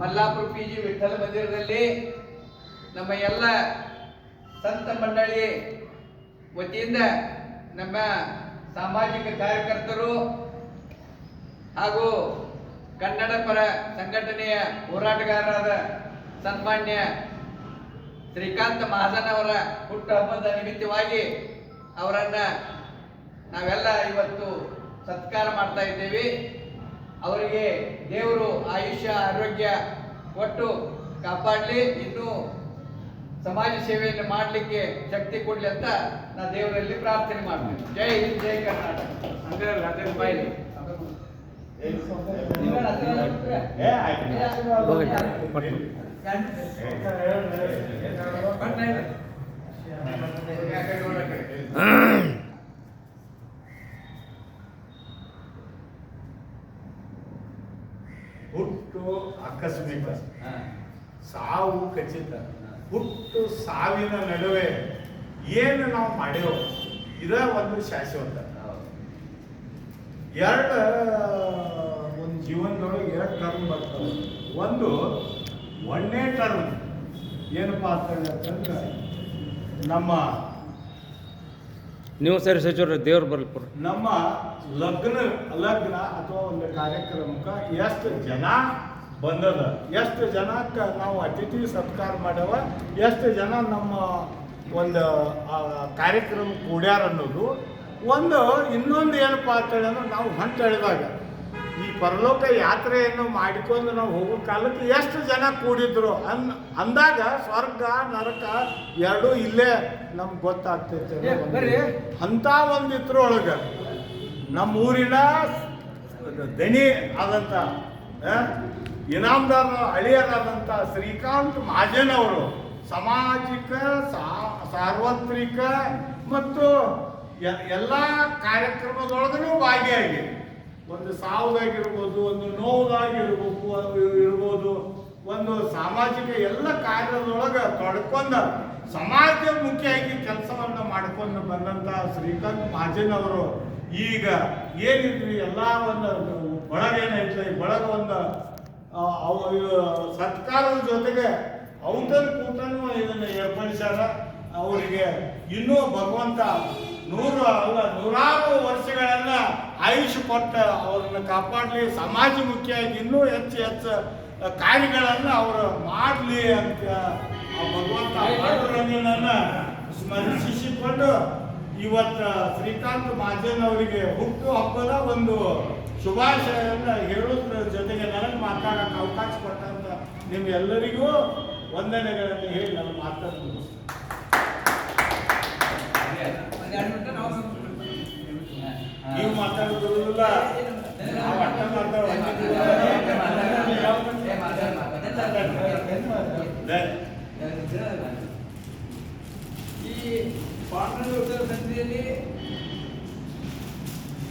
Mallapura P G Vittala ಮಂದಿರದಲ್ಲಿ ನಮ್ಮ ಎಲ್ಲ ಸಂತ ಮಂಡಳಿ ವತಿಯಿಂದ ನಮ್ಮ ಸಾಮಾಜಿಕ ಕಾರ್ಯಕರ್ತರು ಹಾಗೂ ಕನ್ನಡ ಪರ ಸಂಘಟನೆಯ ಹೋರಾಟಗಾರರಾದ ಸನ್ಮಾನ್ಯ ಶ್ರೀಕಾಂತ ಮಹಾಜನ್ ಅವರ ಹುಟ್ಟುಹಬ್ಬದ ನಿಮಿತ್ತವಾಗಿ ಅವರನ್ನ ನಾವೆಲ್ಲ ಇವತ್ತು ಸತ್ಕಾರ ಮಾಡ್ತಾ ಇದ್ದೇವೆ. ಅವರಿಗೆ ದೇವರು ಆಯುಷ್ಯ ಆರೋಗ್ಯ ಕೊಟ್ಟು ಕಾಪಾಡಲಿ ಇನ್ನು ಸಮಾಜ ಸೇವೆಯನ್ನು ಮಾಡಲಿಕ್ಕೆ ಶಕ್ತಿ ಕೊಡಲಿ ಅಂತ ನಾ ದೇವರಲ್ಲಿ ಪ್ರಾರ್ಥನೆ ಮಾಡ್ತೀನಿ ಜೈ ಹಿಂದ್ ಜೈ ಕರ್ನಾಟಕ ಅಂದ್ರೆ ಆಯ್ತು. ಹುಟ್ಟು ಆಕಸ್ಮಿಕ. ಸಾವು ಖಚಿತ. ಹುಟ್ಟು ಸಾವಿನ ನಡುವೆ ಏನು ನಾವು ಮಾಡ್ಯೋ ಇದ ಒಂದು ಶಾಶ್ವತ. ಎರಡು ಒಂದು ಜೀವನದೊಳಗೆ ಎರಡು ಟರ್ಮ್ ಬರ್ತವೆ. ಒಂದು ಒಳ್ಳೆ ಟರ್ಮ್. ಏನಪ್ಪ ಅಂತಂದ್ರೆ ನಮ್ಮ ನೀವು ಸರಿ ಸಚಿವರು, ದೇವ್ರು ಬರ್ಲಿಪ್ಪ ನಮ್ಮ ಲಗ್ನ ಲಗ್ನ ಅಥವಾ ಒಂದು ಕಾರ್ಯಕ್ರಮಕ್ಕೆ ಎಷ್ಟು ಜನ ಬಂದದ? ಎಷ್ಟು ಜನಕ್ಕೆ ನಾವು ಅತಿಥಿ ಸತ್ಕಾರ ಮಾಡ್ಯಾವ? ಎಷ್ಟು ಜನ ನಮ್ಮ ಒಂದು ಕಾರ್ಯಕ್ರಮ ಕೂಡ್ಯಾರ ಅನ್ನೋದು ಒಂದು ಇನ್ನೊಂದು ಏನಪ್ಪ ಅಂತೇಳಿ ಅಂದ್ರೆ ನಾವು ಹಂತ ಹೇಳಿದಾಗ ಈ ಪರಲೋಕ ಯಾತ್ರೆಯನ್ನು ಮಾಡಿಕೊಂಡು ನಾವು ಹೋಗೋ ಕಾಲಕ್ಕೆ ಎಷ್ಟು ಜನ ಕೂಡಿದ್ರು ಅನ್ ಅಂದಾಗ ಸ್ವರ್ಗ ನರಕ ಎರಡೂ ಇಲ್ಲೇ ನಮ್ಗೆ ಗೊತ್ತಾಗ್ತೈತೆ. ಅಂತ ಒಂದು ಇದ್ರೊಳಗೆ ನಮ್ಮ ಊರಿನ ದಣಿ ಆದಂಥ ಇನಾಮದಾರ ಅಳಿಯರಾದಂಥ ಶ್ರೀಕಾಂತ್ ಮಹಾಜನ್ ಅವರು ಸಾಮಾಜಿಕ ಸಾರ್ವತ್ರಿಕ ಮತ್ತು ಎಲ್ಲ ಕಾರ್ಯಕ್ರಮದೊಳಗೂ ಭಾಗಿಯಾಗಿ ಒಂದು ಸಾವುದಾಗಿರ್ಬೋದು ಒಂದು ನೋವುದಾಗಿರ್ಬೇಕು ಇರ್ಬೋದು, ಒಂದು ಸಾಮಾಜಿಕ ಎಲ್ಲ ಕಾರ್ಯದೊಳಗೆ ತೊಡ್ಕೊಂಡ ಸಮಾಜಮುಖಿಯಾಗಿ ಕೆಲಸವನ್ನು ಮಾಡ್ಕೊಂಡು ಬಂದಂತ ಶ್ರೀಕಾಂತ್ ಅವರು, ಈಗ ಏನಿದ್ರಿ, ಎಲ್ಲ ಒಂದು ಬಳಗ ಏನೈತೆ ಬಳಗ ಒಂದು ಸತ್ಕಾರದ ಜೊತೆಗೆ ಔತನ್ ಕೂಟನೂ ಇದನ್ನು ಏರ್ಪಡಿಸ್ಯಾರ. ಅವರಿಗೆ ಇನ್ನೂ ಭಗವಂತ ನೂರು ಅಲ್ಲ ನೂರಾರು ಆಯುಷ್ ಕೊಟ್ಟ ಅವ್ರನ್ನ ಕಾಪಾಡಲಿ ಸಮಾಜಮುಖಿಯಾಗಿ ಇನ್ನೂ ಹೆಚ್ಚು ಹೆಚ್ಚು ಕಾರ್ಯಗಳನ್ನು ಅವರು ಮಾಡಲಿ ಅಂತ ಭಗವಂತ ಪಾಂಡುರಂಗನನ್ನ ಸ್ಮರಿಸಿಕೊಂಡು ಇವತ್ತು ಶ್ರೀಕಾಂತ್ ಮಹಾಜನ್ ಅವರಿಗೆ ಹುಟ್ಟು ಹಬ್ಬದ ಒಂದು ಶುಭಾಶಯವನ್ನು ಹೇಳೋದ್ರ ಜೊತೆಗೆ ನನಗೆ ಮಾತಾಡೋಕ್ಕೆ ಅವಕಾಶ ಕೊಟ್ಟಂತ ನಿಮ್ಮೆಲ್ಲರಿಗೂ ವಂದನೆಗಳನ್ನು ಹೇಳಿ ನನ್ನ ಮಾತನ್ನು ಮುಗಿಸ್ತೇನೆ. ನೀವು ಮಾತಾಡೋದಿಲ್ಲ ನಾವು ಅಟ್ಟ ಈ ಪಾಟ್ನಳ್ಳಿ ಉತ್ತರ ಸಮಿತಿಯಲ್ಲಿ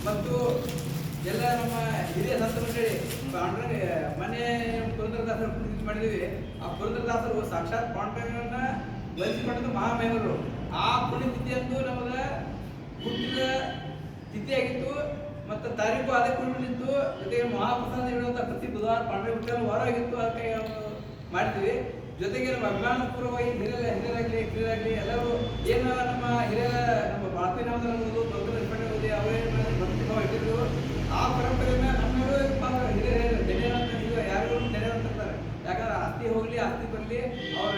ಮತ್ತು ಎಲ್ಲ ನಮ್ಮ ಹಿರಿಯ ಸಂತ ಮಂಡಳಿ ಪಾಂಡ್ರಿ ಮನೆ ಪುರಂದರದಾಸರು ಪ್ರತಿಷ್ಠೆ ಮಾಡಿದ್ದೀವಿ ಆ ಪುರಂದರದಾಸರು ಸಾಕ್ಷಾತ್ ಪಾಂಡ್ರನ್ನ ವಹಿಸಿಕೊಂಡದ್ದು ಮಹಾಮೇನರು ಆ ಪುಣ್ಯತಿಥಿಯಂದು ನಮಗ ಹುಟ್ಟಿದ ತಿಥಿಯಾಗಿತ್ತು ಮತ್ತು ತಾರೀಕು ಅದಕ್ಕೂ ನಿಂತು ಜೊತೆಗೆ ಮಹಾಪ್ರಸಾದ ಹೇಳುವಂಥ ಪ್ರತಿ ಬುಧವಾರ ಪಾಂಡ್ರೆ ಹುಟ್ಟಿದ ಆಗಿತ್ತು ಅದಕ್ಕೆ ಮಾಡ್ತೀವಿ. ಜೊತೆಗೆ ನಮ್ಮ ಅಭಿಮಾನಪೂರ್ವವಾಗಿ ಹಿರಿಯರ ಹಿರಿಯರಾಗಲಿ ಕಿರಿಯರಾಗಲಿ ಎಲ್ಲರೂ ಏನು ನಮ್ಮ ಹಿರಿಯ ನಮ್ಮ ಬಾಪಿ ಅನ್ನೋದು ದೊಡ್ಡ ಓದಿ ಅವರೇ ಭಕ್ತಿ ಭಾವ ಇಟ್ಟಿದ್ರು. ಆ ಪರಂಪರೆಯನ್ನ ನಮ್ಮೆಲ್ಲರೂ ಹಿರಿಯರು ಯಾರೂ ಯಾರು ಅಂತ ಇರ್ತಾರೆ. ಯಾಕಂದ್ರೆ ಆಸ್ತಿ ಹೋಗ್ಲಿ, ಆಸ್ತಿ ಬರಲಿ, ಅವರ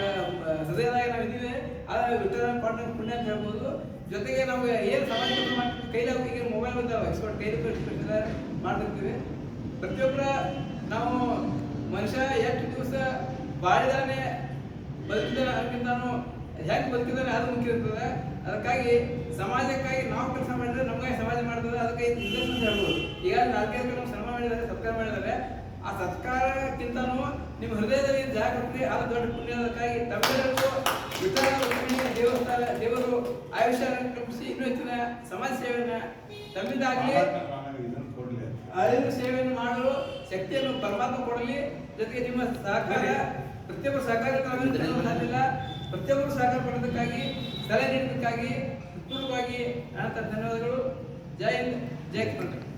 ಹೃದಯದಾಗ ನಾವು ಇದ್ದೀವಿ. ಆದರೆ ವಿಠಲ ಪಾಠ ಪುಣ್ಯ ಅಂತ ಹೇಳ್ಬೋದು. ಜೊತೆಗೆ ನಾವು ಏನು ಸಮಾಜ ಕೈಲಾಗ ಈಗ ಮೊಬೈಲ್ ಬಂದಾವ ಎಕ್ಸ್ಪರ್ಟ್ ಕೈಲಿ ಮಾಡ್ತಿರ್ತೀವಿ. ಪ್ರತಿಯೊಬ್ಬರ ನಾವು ಮನುಷ್ಯ ಎಷ್ಟು ದಿವಸ ಬಾಳಿದಾನೆ ಬದುಕಿದಾನೆ ಅದಕ್ಕಿಂತಾನು ಹೆಂಗ್ ಬದುಕಿದಾನೆ ಅದು ಮುಖ್ಯ ಇರ್ತದೆ ಅದಕ್ಕಾಗಿ ಸಮಾಜಕ್ಕಾಗಿ ನಾವು ಕೆಲಸ ಮಾಡಿದ್ರೆ ನಮಗೆ ಸಮಾಜ ಮಾಡ್ತದೆ. ಅದಕ್ಕೆ ಅಂತ ಹೇಳ್ಬೋದು. ಈಗ ನಾಲ್ಕೈದು ಕಡೆ ಶ್ರಮ ಮಾಡಿದ್ದಾರೆ, ಸತ್ಕಾರ ಮಾಡಿದ್ದಾರೆ. ಆ ಸತ್ಕಾರಕ್ಕಿಂತನೂ ನಿಮ್ಮ ಹೃದಯದಲ್ಲಿ ಜಾಗೃತಿ ಅದು ದೊಡ್ಡ ಪುಣ್ಯ. ಅದಕ್ಕಾಗಿ ತಮ್ಮೆಲ್ಲರಿಗೂ ವಿಚಾರ ದೇವಸ್ಥಾನ, ದೇವರು ಆಯುಷ್ಯ ಕಲ್ಪಿಸಿ ಇನ್ನೂ ಹೆಚ್ಚಿನ ಸಮಾಜ ಸೇವೆಯನ್ನ ತಮ್ಮಿಂದಾಗಲಿ. ಅರಿವು ಸೇವೆಯನ್ನು ಮಾಡಲು ಶಕ್ತಿಯನ್ನು ಪರಮಾತ್ಮ ಕೊಡಲಿ. ಜೊತೆಗೆ ನಿಮ್ಮ ಸಹಕಾರ ಪ್ರತಿಯೊಬ್ಬರು ಸಹಕಾರ ಸಾಧ್ಯವಿಲ್ಲ. ಪ್ರತಿಯೊಬ್ಬರು ಸಹಕಾರ ಪಡೋದಕ್ಕಾಗಿ ಸಲಹೆ ನೀಡಿದ್ದಕ್ಕಾಗಿ ಪೂರ್ವವಾಗಿ ಧನ್ಯವಾದಗಳು. ಜೈ ಹಿಂದ್ ಜೈ ಕರ್ನಾಟಕ